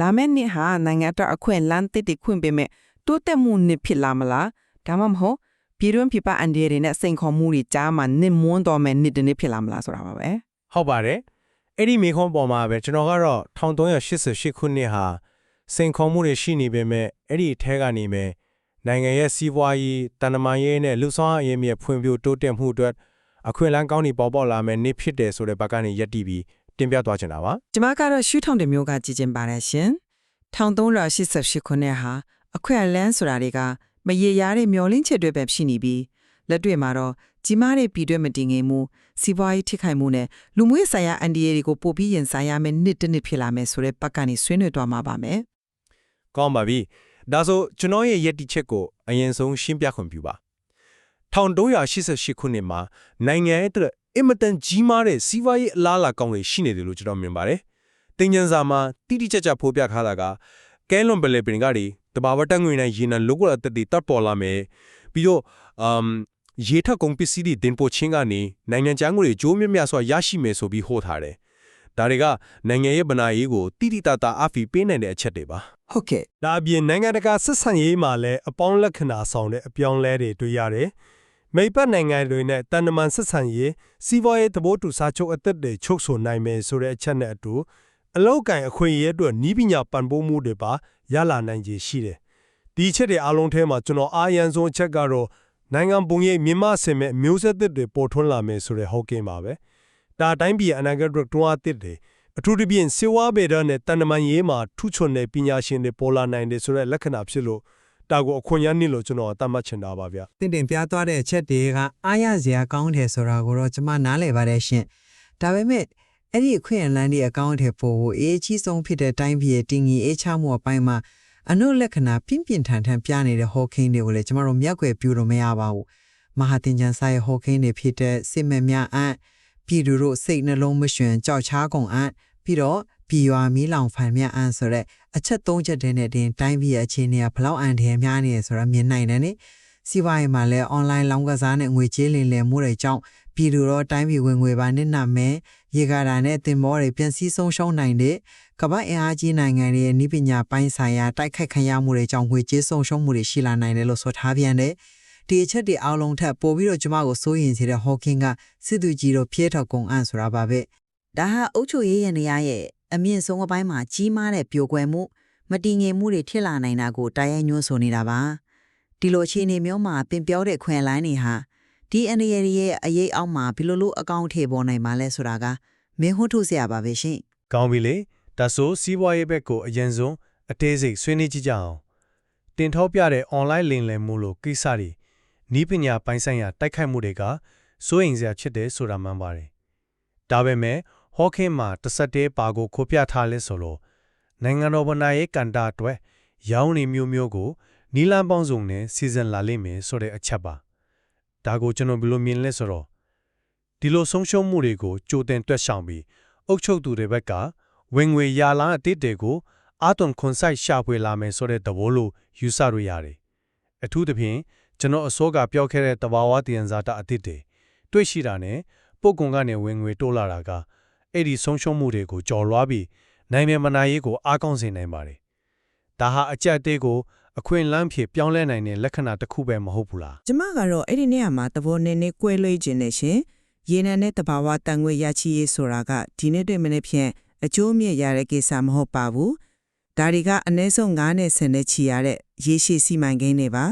လာမယ့်နှစ်ဟာနိုင်ငံတော်အခွင့်လမ်းတစ်တခွင့်ပေးမဲ့တိုးတက်မှုနှစ်ဖြစ်လာမလားဒါမှမဟုတ်ပြည်တွင်းပြည်ပအန်ဒီရတွေနဲ့စိန်ခေါ်မှုတွေကြားမှာနစ်မွန်းတော်မဲ့နှစ်တစ်နှစ်ဖြစ်လာမလားဆိုတာပါပဲဟုတ်ပါတယ်အဲ့ဒီမေခွန်းပေါ်မှာပဲကျွန်တော်ကတော့1388ခုနှစ်ဟာစိန်ခေါ်မှုတွေရှိနေပေမဲ့အဲ့ဒီအထဲကနေပဲ နိုင်ငံရဲ့စီးပွားရေးတန်တမာရေးနဲ့လူဆောင်အရေးမြဖွံ့ဖြိုးတိုးတက်မှုအတွက်အခွင့်အလမ်းကောင်းတွေပေါ်ပေါက်လာမယ်နေ့ဖြစ်တယ်ဆိုတဲ့ဘက်ကနေယက်တီပြီးတင်ပြသွားချင်တာပါကျမကတော့ရှူးထောင်တဲ့မျိုးကကြည်ကျင်ပါတယ်ရှင်1388ခုနှစ်ဟာအခွင့်အလန်းဆိုတာတွေကမရေရာတဲ့မျောလင်းချက်တွေပဲဖြစ်နေပြီးလက်တွေ့မှာတော့ကြီးမားတဲ့ပြည်တွင်းမတည်ငြိမ်မှုစီးပွားရေးထိခိုက်မှုနဲ့လူမှုရေးဆိုင်ရာအန်ဒီရီတွေကိုပို့ပြီးရင်ဆိုင်ရမယ်နှစ်တစ်နှစ်ဖြစ်လာမယ်ဆိုတဲ့ပတ်ကနေဆွေးနွေးသွားမှာပါမယ်ကောင်းပါပြီ ဒါဆိုကျွန်တော်ရဲ့ယက်တီချက်ကိုအရင်ဆုံးရှင်းပြခွင့်ပြုပါ1388ခုနှစ်မှာနိုင်ငံရဲ့အတွက်အင်မတန်ကြီးမားတဲ့စီးပွားရေးအလားအလာကောင်းတွေရှိနေတယ်လို့ကျွန်တော်မြင်ပါတယ်တင်ញံစာမှာတိတိကျကျဖော်ပြထားတာကကဲလွန်ပလေပင်ကတွေတဘာဝတက်ငွေနဲ့ရေနံလောကအသက်တွေတပ်ပေါ်လာမယ်ပြီးတော့အမ်ရေထက်ကုန်ပစ္စည်းတွေတင်ပို့ချင်းကနေနိုင်ငံခြားငွေတွေကြိုးမြတ်မြတ်စွာရရှိမယ်ဆိုပြီးဟောထားတယ် ဒါတွေကနိုင်ငံရေးဗနာရေးကိုတိတိတသားအဖီပေးနိုင်တဲ့အချက်တွေပါဟုတ်ကဲ့ဒါအပြင်နိုင်ငံတကာဆက်ဆံရေးမှာလည်းအပေါင်းလက္ခဏာဆောင်တဲ့အပြောင်းလဲတွေတွေ့ရတယ်။မိတ်ပတ်နိုင်ငံတွေနဲ့တန်တမန်ဆက်ဆံရေးစီးပွားရေးသဘောတူစာချုပ်အသစ်တွေချုပ်ဆိုနိုင်မယ်ဆိုတဲ့အချက်နဲ့အတူအလောက်ကန်အခွင့်အရေးအတွက်နီးပညာပံ့ပိုးမှုတွေပါရလာနိုင်ခြေရှိတယ်။ဒီအချက်တွေအားလုံးထဲမှာကျွန်တော်အားရန်ဆုံးအချက်ကတော့နိုင်ငံပုံရိပ်မြင့်မဆင်မဲ့မျိုးဆက်သစ်တွေပေါ်ထွန်းလာမယ်ဆိုတဲ့ဟုတ်ကင်းပါပဲ။ ဒါအတိုင်းပြည်အနာဂတ်အတွက်တွန်းအားသစ်တွေအထူးသဖြင့်စေဝါဗေဒနဲ့တန်တမန်ရေးမှာထူးချွန်တဲ့ပညာရှင်တွေပေါ်လာနိုင်တယ်ဆိုတဲ့လက္ခဏာဖြစ်လို့ဒါကိုအခွင့်အရေးလို့ကျွန်တော်အသတ်မှတ်ချင်တာပါဗျ။တင်တင်ပြသွားတဲ့အချက်တွေကအားရစရာကောင်းတယ်ဆိုတာကိုတော့ကျွန်မနားလည်ပါတယ်ရှင်ဒါပေမဲ့အဲ့ဒီအခွင့်အလမ်းတွေအကောင့်တွေပို့ဖို့အေးကြီးဆုံးဖြစ်တဲ့တိုင်းပြည်ရဲ့တင်ကြီးအေးချမှုအပိုင်းမှာအနုလက္ခဏာပြင်းပြင်းထန်ထန်ပြနေတဲ့ဟော်ကင်းတွေကိုလည်းကျွန်တော်တို့မျက်ွယ်ပြူလို့မရပါဘူးမဟာတင်ချန်ဆိုင်ဟော်ကင်းတွေဖြစ်တဲ့စစ်မဲ့များအပ် ပြည်သူတို့စိတ်နှလုံးမရွှင်ကြောက်ချားကုန်အပ်ပြီးတော့ပြည်ရွာမီးလောင်ဖန်မြအပ်ဆိုတဲ့အချက်၃ချက်တည်းနဲ့တင်တိုင်းပြည်ရဲ့အခြေအနေကဘလောက်အန်တယ်များနေရဆိုတာမြင်နိုင်တယ်နိစီးပွားရေးမှာလည်း online လောင်းကစားနဲ့ငွေကြေးလင်လည်မှုတွေကြောင့်ပြည်သူတော့တိုင်းပြည်ဝင်ငွေပါနစ်နာမယ်ရေကာတာနဲ့တင်မောတွေပြန်စည်းဆုံးရှုံးနိုင်တဲ့ကမ္ဘာအင်အားကြီးနိုင်ငံတွေရဲ့နည်းပညာပိုင်းဆိုင်ရာတိုက်ခိုက်ခံရမှုတွေကြောင့်ငွေကြေးဆုံးရှုံးမှုတွေရှိလာနိုင်တယ်လို့ဆိုထားပြန်တယ် ဒီအချက်တွေအားလုံးထပ်ပို့ပြီးတော့ကျမကိုစိုးရင်စီတဲ့ Hawking ကစစ်သူကြီးတို့ဖျဲထောက်ကုံအံ့ဆိုတာပါပဲဒါဟာအုတ်ချုပ်ရေးရနေရရဲ့အမြင့်ဆုံးအပိုင်းမှာကြီးမားတဲ့ပြိုကွယ်မှုမတည်ငြိမ်မှုတွေဖြစ်လာနိုင်တာကိုတာရိုက်ညွှန်းဆိုနေတာပါဒီလိုအခြေအနေမျိုးမှာပင်ပြောတဲ့ခွင်လိုင်းတွေဟာဒီအနေရရဲ့အရေးအောက်မှာဘယ်လိုလိုအကောင့်ထေပေါ်နိုင်မှာလဲဆိုတာကမင်းဟွန်းထုတ်စရာပါပဲရှင်ကောင်းပြီလေဒါဆိုစီးပွားရေးဘက်ကိုအရင်ဆုံးအသေးစိတ်ဆွေးနွေးကြည့်ကြအောင်တင်ထောက်ပြတဲ့ online လင်လည်မှုလို့ကိစ္စတွေ နီးပညာပိုင်းဆိုင်ရာတိုက်ခိုက်မှုတွေကစိုးရိမ်စရာဖြစ်တယ်ဆိုတာမှန်ပါတယ်ဒါပေမဲ့ဟော့ကင်းမှာတစ်ဆက်တည်းပါကိုခိုးပြထားလဲဆိုလို့နိုင်ငံတော်ဗနာရေးကန်တာအတွက်ရောင်းနေမျိုးမျိုးကိုနီလန်ပေါင်းစုံနဲ့စီစဉ်လာလိမ့်မယ်ဆိုတဲ့အချက်ပါဒါကိုကျွန်တော်ဘယ်လိုမြင်လဲဆိုတော့ဒီလိုဆုံးရှုံးမှုတွေကိုကြိုတင်တွက်ဆောင်ပြီးအုပ်ချုပ်သူတွေဘက်ကဝင်ငွေရလာအတိတ်တွေကိုအာသွန်ခွန်ဆိုင်ရှာဖွေလာမယ်ဆိုတဲ့သဘောလို့ယူဆရရတယ်။အထူးသဖြင့် ကျွန်တော်အစိုးကပြောခဲ့တဲ့တဘာဝတည်ရန်ဇာတာအတိတ်တွေတွေ့ရှိတာနဲ့ပို့ကုန်ကနေဝင်ငွေတိုးလာတာကအဲ့ဒီဆုံးရှုံးမှုတွေကိုကြော်လွှားပြီးနိုင်မယ်မနိုင်ရေးကိုအားကောင်းစေနိုင်ပါတယ်။ဒါဟာအကြက်သေးကိုအခွင့်အလမ်းဖြစ်ပြောင်းလဲနိုင်တဲ့လက္ခဏာတစ်ခုပဲမဟုတ်ဘူးလားကျမကတော့အဲ့ဒီနေရာမှာသဘောနည်းနည်းကွဲလွဲခြင်းနဲ့ရှင်ရေနံနဲ့တဘာဝတန်ငွေရချရေးဆိုတာကဒီနေ့တည်းမနေ့ဖြင့်အကျိုးမြင့်ရတဲ့ကိစ္စမဟုတ်ပါဘူးဒါတွေကအနည်းဆုံး9နဲ့10နဲ့ချီရတဲ့ရေရှည်စီမံကိန်းတွေပါ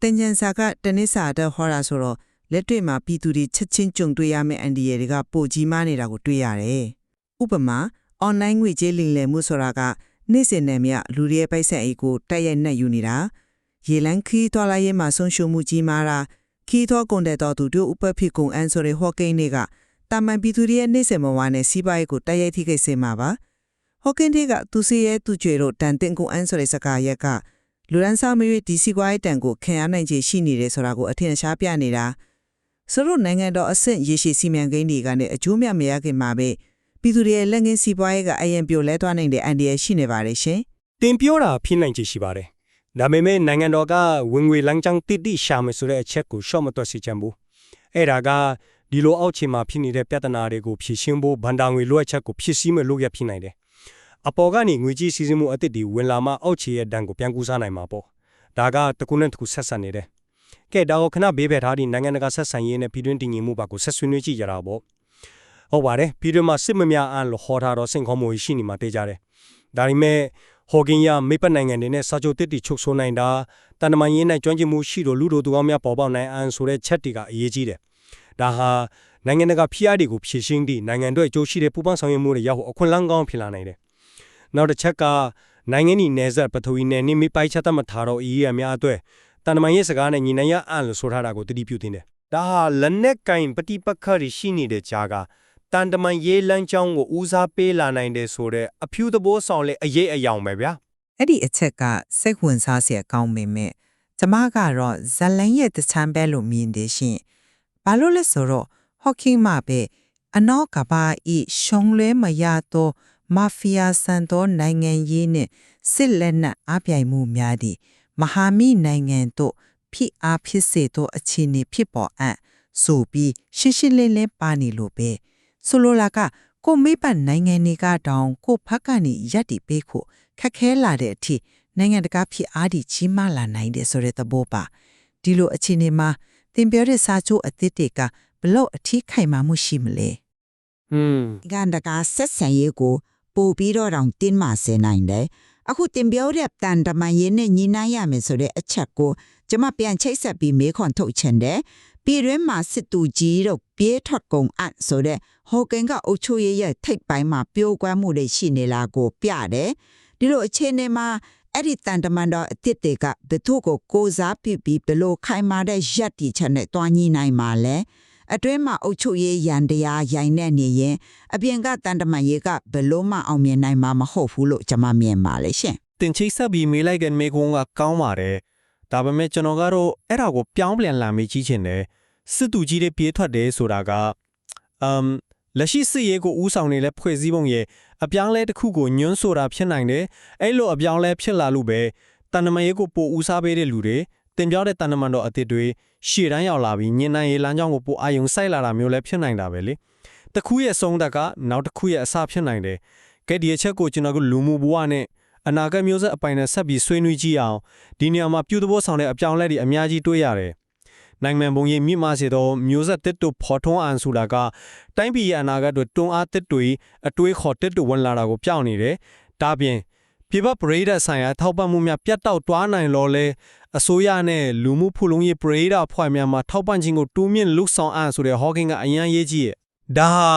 တင်ကြံစာကတနစ်စာတော့ဟောတာဆိုတော့လက်တွေ့မှာပြည်သူတွေချက်ချင်းကြုံတွေ့ရမယ့်အန်ဒီရတွေကပိုကြီးမားနေတာကိုတွေ့ရတယ်ဥပမာ online ငွေကြေးလိမ်လည်မှုဆိုတာကနေ့စဉ်နဲ့မြလူတွေရဲ့ပိုက်ဆက်အိတ်ကိုတိုက်ရိုက်နှက်ယူနေတာရေလန်းခီးသွားလိုက်ရင်မှဆုံးရှုံးမှုကြီးမားတာခီးသောကုန်တဲ့တော်သူတို့ဥပဖိကုံအန်ဆိုတဲ့ဟော့ကိန်းတွေကတာမန်ပြည်သူတွေရဲ့နေ့စဉ်ဘဝနဲ့စီးပွားရေးကိုတိုက်ရိုက်ထိခိုက်စေမှာပါဟော့ကိန်းတွေကသူစီရဲ့သူကြွေတို့တန်တင်ကုံအန်ဆိုတဲ့စကားရက်က လူရန်စာမရွေးဒီစီကွာရဲ့တန်ကိုခင်ရနိုင်ခြေရှိနေတယ်ဆိုတာကိုအထင်ရှားပြနေတာဆိုတော့နိုင်ငံတော်အဆင့်ရေရှည်စီမံကိန်းတွေကနေအကျိုးမြတ်မရခင်မှာပဲပြည်သူတွေရဲ့လက်ငင်းစီးပွားရေးကအရင်ပြိုလဲသွားနိုင်တဲ့အန်ဒီရရှိနေပါတယ်ရှင်တင်ပြောတာဖြစ်နိုင်ချေရှိပါတယ်။ဒါပေမဲ့နိုင်ငံတော်ကဝင်ငွေလမ်းကြောင်းတိတိရှာမယ်ဆိုတဲ့အချက်ကိုရှော့မတွက်စီချင်ဘူး။အဲ့ဒါကဒီလိုအောက်ခြေမှာဖြစ်နေတဲ့ပြဿနာတွေကိုဖြေရှင်းဖို့ဗန်ဒါငွေလိုအပ်ချက်ကိုဖြည့်ဆည်းမဲ့လုပ်ရဖြစ်နိုင်တယ်။ အပေါ်ကနေငွေကြီးစီစဉ်မှုအသစ်တွေဝင်လာမှအောက်ခြေရဲ့ဒဏ်ကိုပြန်ကူးစားနိုင်မှာပေါ့။ဒါကတစ်ခုနဲ့တစ်ခုဆက်ဆက်နေတယ်။ကဲဒါကိုခဏဘေးဖယ်ထားပြီးနိုင်ငံတကာဆက်ဆံရေးနဲ့ပြည်တွင်းတည်ငြိမ်မှုပါကိုဆက်ဆွေးနွေးကြည့်ကြတာပေါ့။ဟုတ်ပါတယ်ပြည်တွင်းမှာစစ်မများအန်လို့ဟောထားတော့စင်ခေါမှုရှိနေမှာတေးကြတယ်။ဒါပေမဲ့ဟော်ကင်ရမိပတ်နိုင်ငံတွေနဲ့စာချုပ်တစ်တီချုပ်ဆိုနိုင်တာတန်တမန်ရင်းနဲ့ကျွမ်းကျင်မှုရှိလို့လူတို့သူကောင်းများပေါ်ပေါက်နိုင်အောင်ဆိုတဲ့ချက်တွေကအရေးကြီးတယ်။ဒါဟာနိုင်ငံတကာဖိအားတွေကိုဖြည့်ရှင်းသည့်နိုင်ငံတို့အကျိုးရှိတဲ့ပူးပေါင်းဆောင်ရွက်မှုတွေရောက်ဖို့အခွင့်အလမ်းကောင်းဖြစ်လာနိုင်တယ်။ နောက်တစ်ချက်ကနိုင်ငံဤနယ်စပ်ပထဝီနယ်နိမိပိုက်ချက်တတ်မထားတော့အရေးအများအတွက်တန်တမန်ရေးစကားနဲ့ညီနိုင်ရအံ့လို့ဆိုထားတာကိုတတိပြုတင်တယ်။ဒါဟာလက်နက်ကင်ပฏิပက္ခတွေရှိနေတဲ့ကြားကတန်တမန်ရေးလမ်းကြောင်းကိုဦးစားပေးလာနိုင်တယ်ဆိုတဲ့အဖြူသဘောဆောင်လေအရေးအယောင်ပဲဗျာအဲ့ဒီအချက်ကစိတ်ဝင်စားစရာကောင်းပေမဲ့ကျမကတော့ဇလန်ရဲ့တချမ်းပဲလို့မြင်တယ်ရှင်။ဘာလို့လဲဆိုတော့ဟော့ကင်းမှာပဲအနောက်ကဘာဤရှုံးလဲမရတော့ မာဖီးယားဆန်သောနိုင်ငံရေးနဲ့စစ်လက်နက်အပြိုင်မှုများသည့်မဟာမိနိုင်ငံတို့ဖိအားဖြစ်စေသောအခြေအနေဖြစ်ပေါ်အပ်ဆိုပြီးရှင်းရှင်းလင်းလင်းပါနေလို့ပဲဆိုလိုလာကကိုမိပတ်နိုင်ငံတွေကတောင်ကိုဖက်ကနေရက်တီပေးဖို့ခက်ခဲလာတဲ့အထိနိုင်ငံတကာဖြစ်အားဒီကြီးမားလာနိုင်တယ်ဆိုတဲ့သဘောပါဒီလိုအခြေအနေမှာသင်ပြောတဲ့စာချုပ်အသစ်တွေကဘလို့အထီးခိုင်မာမှုရှိမလဲဟွန်းကန်တကာဆက်ဆံရေးကို ပို့ပြီးတော့တောင်တင်းမာစေနိုင်တယ်အခုတင်ပြောတဲ့တန်တမန်ရေးနဲ့ညီနိုင်ရမယ်ဆိုတဲ့အချက်ကိုကျွန်မပြန်ချိတ်ဆက်ပြီးမေးခွန်းထုတ်ချင်တယ်ပြည်တွင်းမှာစစ်တူကြီးတို့ပြေးထွက်ကုန်အပ်ဆိုတဲ့ဟော်ကန်ကအုတ်ချိုရဲ့ရဲ့ထိတ်ပိုင်းမှာပြိုးကွမ်းမှုတွေရှိနေလားကိုပြတယ်ဒီလိုအခြေအနေမှာအဲ့ဒီတန်တမန်တော်အစ်စ်တွေကဘသူ့ကိုကိုးစားပြပြီးဘလို့ခိုင်မာတဲ့ရက်တီချက်နဲ့တွားညီနိုင်မှာလဲ အတွင်းမှာအုတ်ချုပ်ရေးရန်တရားရိုင်နေနေရင်အပြင်ကတန်တမန်ရေးကဘလို့မှအောင်မြင်နိုင်မှာမဟုတ်ဘူးလို့ကျွန်မမြင်ပါလေရှင်တင်ချိတ်ဆက်ပြီးမေးလိုက်တဲ့မေကွန်းကကောင်းပါတယ်ဒါပေမဲ့ကျွန်တော်ကတော့အဲ့ဒါကိုပြောင်းပြန်လာမေးကြည့်ချင်တယ်စစ်တူကြီးတွေပြေးထွက်တယ်ဆိုတာကအမ်လက်ရှိစစ်ရေးကိုဥဆောင်နေတဲ့ဖွဲ့စည်းပုံရဲ့အပြောင်းလဲတစ်ခုကိုညွှန်းဆိုတာဖြစ်နိုင်တယ်အဲ့လိုအပြောင်းလဲဖြစ်လာလို့ပဲတန်တမန်ရေးကိုပိုဦးစားပေးတဲ့လူတွေတင်ပြောတဲ့တန်တမန်တော်အသစ်တွေ ရှေ့တန်းရောက်လာပြီးညင်နိုင်ရေးလမ်းကြောင်းကိုပိုအာယုံစိုက်လာတာမျိုးလည်းဖြစ်နိုင်တာပဲလေတစ်ခုရဲ့ဆုံးသက်ကနောက်တစ်ခုရဲ့အစဖြစ်နိုင်တယ်ကဲဒီအချက်ကိုကျွန်တော်တို့လူမှုဘဝနဲ့အနာဂတ်မျိုးဆက်အပိုင်နဲ့ဆက်ပြီးဆွေးနွေးကြည့်အောင်ဒီနေရာမှာပြုသဘောဆောင်တဲ့အပြောင်းလဲတွေအများကြီးတွေ့ရတယ်နိုင်ငံပုံရိပ်မြင့်မာစေသောမျိုးဆက်တစ်တို့ဖော်ထွန်းအန်ဆိုတာကတိုင်းပြည်ရဲ့အနာဂတ်တွေတွန်းအားတစ်တွေအတွေးခေါ်တစ်တွေဝင်လာတာကိုပြောင်းနေတယ်။ဒါပြင် ပြပပရိဒတ်ဆိုင်ရာထောက်ပံ့မှုများပြတ်တောက်သွားနိုင်လို့လဲအစိုးရနဲ့လူမှုဖူလုံရေးပရိဒတ်ဖွဲ့များမှာထောက်ပံ့ခြင်းကိုတိုးမြင့်လုဆောင်အပ်ဆိုတဲ့ဟောကင်းကအရန်ရေးကြီးရဲ့ဒါဟာ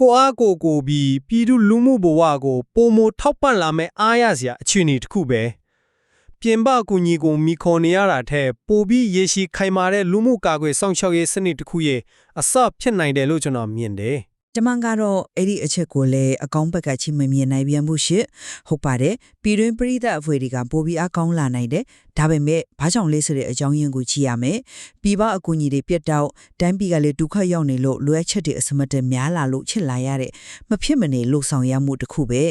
ကိုအားကိုကိုပြီးပြည်သူလူမှုဘဝကိုပုံမထောက်ပံ့လာမဲ့အားရစရာအခြေအနေတစ်ခုပဲပြင်ပကူညီကိုမိခေါ်နေရတာထက်ပိုပြီးရေရှည်ခိုင်မာတဲ့လူမှုကာကွယ်စောင့်ရှောက်ရေးစနစ်တစ်ခုရဲ့အစဖြစ်နိုင်တယ်လို့ကျွန်တော်မြင်တယ် ကျမကတော့အဲ့ဒီအချက်ကိုလည်းအကောင်းဘက်ကချင်းမမြင်နိုင်ပြန်ဘူးရှစ်ဟုတ်ပါတယ်ပြည်တွင်းပြည်သက်အဖွဲ့တွေကပိုပြီးအကောင်းလာနိုင်တယ်ဒါပေမဲ့ဘာကြောင့်လဲဆိုတဲ့အကြောင်းရင်းကိုကြည့်ရမယ်ပြည်ပအကူအညီတွေပြတ်တော့တိုင်းပြည်ကလည်းဒုက္ခရောက်နေလို့လွယ်ချက်တွေအစမတများလာလို့ချစ်လာရတဲ့မဖြစ်မနေလှုပ်ဆောင်ရမှုတစ်ခုပဲ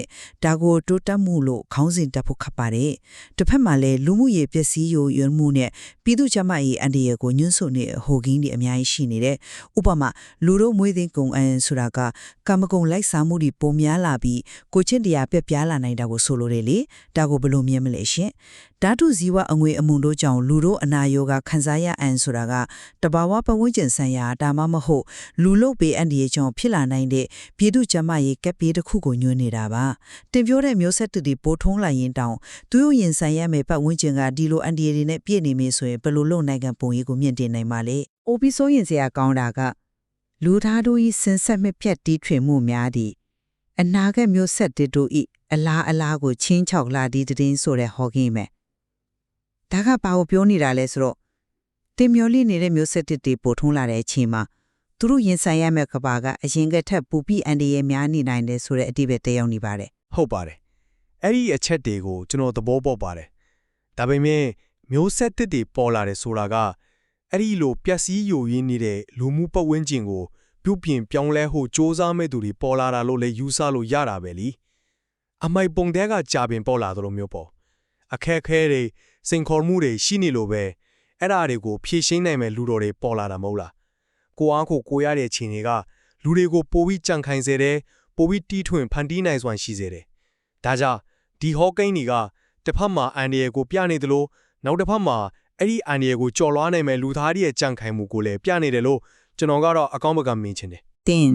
ဒါကိုတိုးတက်မှုလို့ခေါင်းစဉ်တက်ဖို့ခပ်ပါတယ်တစ်ဖက်မှာလည်းလူမှုရေးပျက်စီးယိုယွန်းမှုနဲ့ပြည်သူ့ကျန်းမာရေးအန်ဒီရကိုညှဉ်းဆုနေဟိုကင်းတွေအများကြီးရှိနေတယ်ဥပမာလူတို့မွေးသိန်းကုံအန်ဆိုတာကကမ္မကုံလိုက်စားမှုတွေပုံများလာပြီးကိုချင်းတရားပြက်ပြားလာနိုင်တာကိုဆိုလိုတယ်လေဒါကိုဘယ်လိုမြင်မလဲရှင်ဓာတုဇီဝအငွေအမှုတို့ကြောင့်လူတို့အနာရောဂါခံစားရအန်ဆိုတာကတဘာဝပတ်ဝန်းကျင်ဆိုင်ရာဒါမှမဟုတ်လူလုတ်ပေအန်ဒီရဲ့ကြောင့်ဖြစ်လာနိုင်တဲ့ပြည်သူ့ကျန်းမာရေးကပ်ပြေးတစ်ခုကိုညွှန်းနေတာပါတင်ပြောတဲ့မျိုးဆက်တူတွေပိုထုံးလာရင်တောင်သူတို့ရင်ဆိုင်ရမယ့်ပတ်ဝန်းကျင်ကဒီလိုအန်ဒီတွေနဲ့ပြည့်နေမေးဆိုရင်ဘယ်လိုလုပ်နိုင်ကန်ပုံရေးကိုမြင့်တင်နိုင်မှာလဲ။ OB ဆိုရင်စရာကောင်းတာက လူသားတို့ဤစင်ဆက်မပြတ်တီးထွင်မှုများသည့်အနာဂတ်မျိုးဆက်တစ်တို့ဤအလားအလားကိုချင်းချောက်လာသည့်တည်င်းဆိုတဲ့ဟောကင်းမယ်ဒါကဘာကိုပြောနေတာလဲဆိုတော့တင်မျောလိနေတဲ့မျိုးဆက်တစ်တွေပို့ထုံးလာတဲ့အချိန်မှာသူတို့ရင်ဆိုင်ရမယ့်ကဘာကအရင်ကထက်ပူပြီးအန်ဒီရဲ့များနေနိုင်တယ်ဆိုတဲ့အတိပဲတည်ရောက်နေပါတယ်ဟုတ်ပါတယ်အဲ့ဒီအချက်တွေကိုကျွန်တော်သဘောပေါက်ပါတယ်ဒါပေမဲ့မျိုးဆက်တစ်တွေပေါ်လာတယ်ဆိုတာက အဲ့ဒီလိုပျက်စီးယိုယွင်းနေတဲ့လူမှုပတ်ဝန်းကျင်ကိုပြုပြင်ပြောင်းလဲဖို့စ조사မဲ့သူတွေပေါ်လာတာလို့လည်းယူဆလို့ရတာပဲလीအမိုက်ပုံတဲကကြာပင်ပေါ်လာသလိုမျိုးပေါ့အခက်အခဲတွေစိန်ခေါ်မှုတွေရှိနေလို့ပဲအဲ့ဒါတွေကိုဖြေရှင်းနိုင်မဲ့လူတော်တွေပေါ်လာတာမဟုတ်လားကိုအားကိုကိုရတဲ့ခြေတွေကလူတွေကိုပိုပြီးကြံခိုင်စေတယ်ပိုပြီးတီးထွင်ဖန်တီးနိုင်စွမ်းရှိစေတယ်ဒါကြောင့်ဒီဟောကိန်းတွေကတစ်ဖက်မှာအန်ဒီယေကိုပြနေတယ်လို့နောက်တစ်ဖက်မှာ အဲ့ဒီအန်ဒီယေကိုကြော်လွှားနိုင်မဲ့လူသားတွေရဲ့ကြံခိုင်မှုကိုလည်းပြနေတယ်လို့ကျွန်တော်ကတော့အကောင်းဘက်ကမြင်ချင်တယ်တင်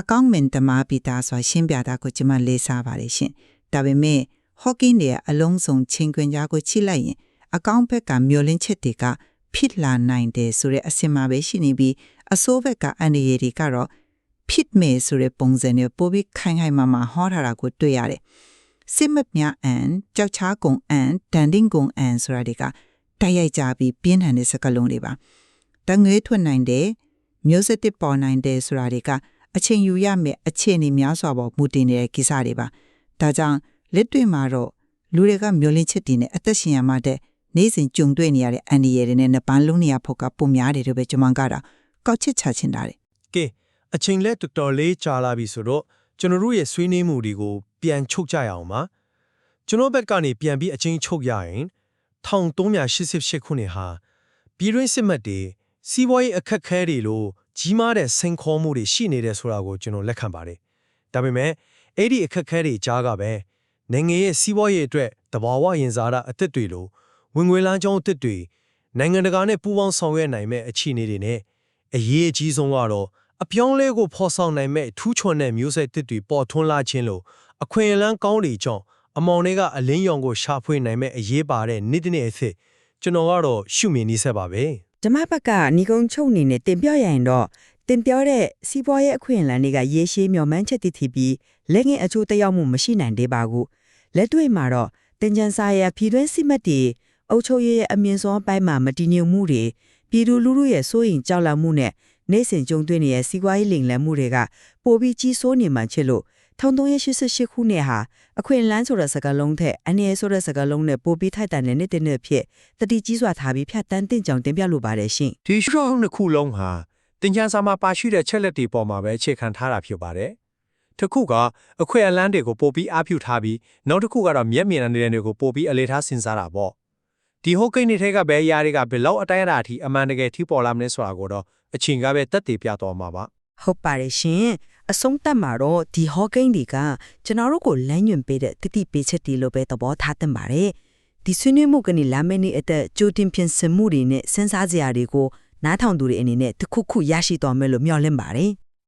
အကောင့်မင်တမာပီတာဆိုရှင်းပြတာကိုကျွန်မလေးစားပါတယ်ရှင်ဒါပေမဲ့ဟော့ကင်းရဲ့အလုံးစုံချင်းခွင်ကြားကိုချိလိုက်ရင်အကောင့်ဘက်ကမျောလင်းချက်တွေကဖြစ်လာနိုင်တယ်ဆိုတဲ့အစင်မှာပဲရှိနေပြီးအစိုးဘက်ကအန်ဒီယေတွေကတော့ဖြစ်မယ်ဆိုတဲ့ပုံစံနဲ့ပိုပြီးခိုင်ခိုင်မာမာဟောထားတာကိုတွေ့ရတယ်စစ်မမြအန်ကြောက်ချားကုံအန်တန်တင်းကုံအန်ဆိုတာတွေက တိုက်ရိုက်ကြပြီးပြင်းထန်တဲ့စကားလုံးတွေပါတငွေထွက်နိုင်တဲ့မျိုးစတစ်ပေါ်နိုင်တဲ့ဆိုတာတွေကအချိန်ယူရမယ်အခြေအနေများစွာပေါ်မူတည်နေတဲ့ကိစ္စတွေပါဒါကြောင့်လက်တွေ့မှာတော့လူတွေကမျိုးလင်းချက်တွေနဲ့အသက်ရှင်ရမှတဲ့နေ့စဉ်ကြုံတွေ့နေရတဲ့အန်ဒီရယ်တွေနဲ့နှစ်ပန်းလုံးနေရဖို့ကပုံများတယ်လို့ပဲကျွန်မကတော့ကောက်ချစ်ချချင်တာတယ်ကဲအချိန်လက်တော်တော်လေးကြာလာပြီဆိုတော့ကျွန်တော်တို့ရဲ့ဆွေးနွေးမှုတွေကိုပြန်ချုပ်ကြရအောင်ပါကျွန်တော်ဘက်ကနေပြန်ပြီးအချိန်ချုပ်ရရင် 1388ခုနှစ်ဟာပြည်တွင်းစစ်မှတ်တွေစီးပွားရေးအခက်ခဲတွေလို့ကြီးမားတဲ့စိန်ခေါ်မှုတွေရှိနေတယ်ဆိုတာကိုကျွန်တော်လက်ခံပါတယ်ဒါပေမဲ့အဲ့ဒီအခက်အခဲတွေကြားကပဲနိုင်ငံရဲ့စီးပွားရေးအတွက်တဘာဝရင်စားတာအသစ်တွေလိုဝင်ငွေလမ်းကြောင်းအသစ်တွေနိုင်ငံတကာနဲ့ပူးပေါင်းဆောင်ရွက်နိုင်မဲ့အခြေအနေတွေနဲ့အရေးအကြီးဆုံးကတော့အပြောင်းလဲကိုဖော်ဆောင်နိုင်မဲ့ထူးချွန်တဲ့မျိုးဆက်သစ်တွေပေါ်ထွန်းလာခြင်းလို့အခွင့်အလမ်းကောင်းတွေကြောင့် အမောင်တွေကအလင်းရောင်ကိုရှာဖွေနိုင်မဲ့အရေးပါတဲ့နေ့တစ်နေ့အဖြစ်ကျွန်တော်ကတော့ရှုမြင်နေဆက်ပါပဲဓမ္မဘက်ကညီကုန်းချုပ်အနေနဲ့တင်ပြရရင်တော့တင်ပြောတဲ့စီးပွားရေးအခွင့်အလမ်းတွေကရေရှည်မျှော်မှန်းချက်တည်တည်ပြီးလက်ငင်းအချိုးတက်ရောက်မှုမရှိနိုင်သေးပါဘူးလက်တွေ့မှာတော့တင်ကြံစာရပြည်တွင်းစစ်မှတ်တွေအုပ်ချုပ်ရေးရဲ့အမြင့်ဆုံးအပိုင်းမှာမတည်ငြိမ်မှုတွေပြည်သူလူထုရဲ့စိုးရိမ်ကြောက်လန့်မှုနဲ့နေစဉ်ကြုံတွေ့နေတဲ့စီးပွားရေးလိမ်လည်မှုတွေကပိုပြီးကြီးစိုးနေမှချစ်လို့ 1388ခုနှစ်ဟာအခွင့်အလမ်းဆိုတဲ့စကားလုံးထက်အနေရဆိုတဲ့စကားလုံးနဲ့ပိုပြီးထိုက်တန်တဲ့နေ့တစ်နေ့ဖြစ်တတိကြီးစွာထားပြီးဖြတ်တန်းတင်ကြောင်တင်ပြလိုပါတယ်ရှင်ဒီရှော့နှစ်ခုလုံးဟာတင်ချန်စာမှာပါရှိတဲ့ချက်လက်တွေပေါ်မှာပဲအခြေခံထားတာဖြစ်ပါတယ်။တစ်ခုကအခွင့်အလမ်းတွေကိုပို့ပြီးအားပြုထားပြီးနောက်တစ်ခုကတော့မျက်မြင်နေတဲ့တွေကိုပို့ပြီးအလေးထားစဉ်းစားတာပေါ့။ဒီဟိုကိန်းတွေထဲကဘယ်အရာတွေကဘယ်လောက်အတိုင်းအတာအထိအမှန်တကယ်ထိပေါ်လာမလဲဆိုတာကိုတော့အချိန်ကပဲတက်တည်ပြတော်မှာပါ။ဟုတ်ပါတယ်ရှင် အဆုံးသတ်မှာတော့ဒီဟော့ကိန်းတွေကကျွန်တော်တို့ကိုလမ်းညွှန်ပေးတဲ့တတိပေးချက်တွေလို့ပဲသဘောထားသင့်ပါတယ်ဒီဆွေးနွေးမှုကနေလာမယ့်နေ့အသက်ကြိုတင်ပြင်ဆင်မှုတွေနဲ့စဉ်းစားစရာတွေကိုနားထောင်သူတွေအနေနဲ့တစ်ခုခုရရှိသွားမယ်လို့မျှော်လင့်ပါတယ်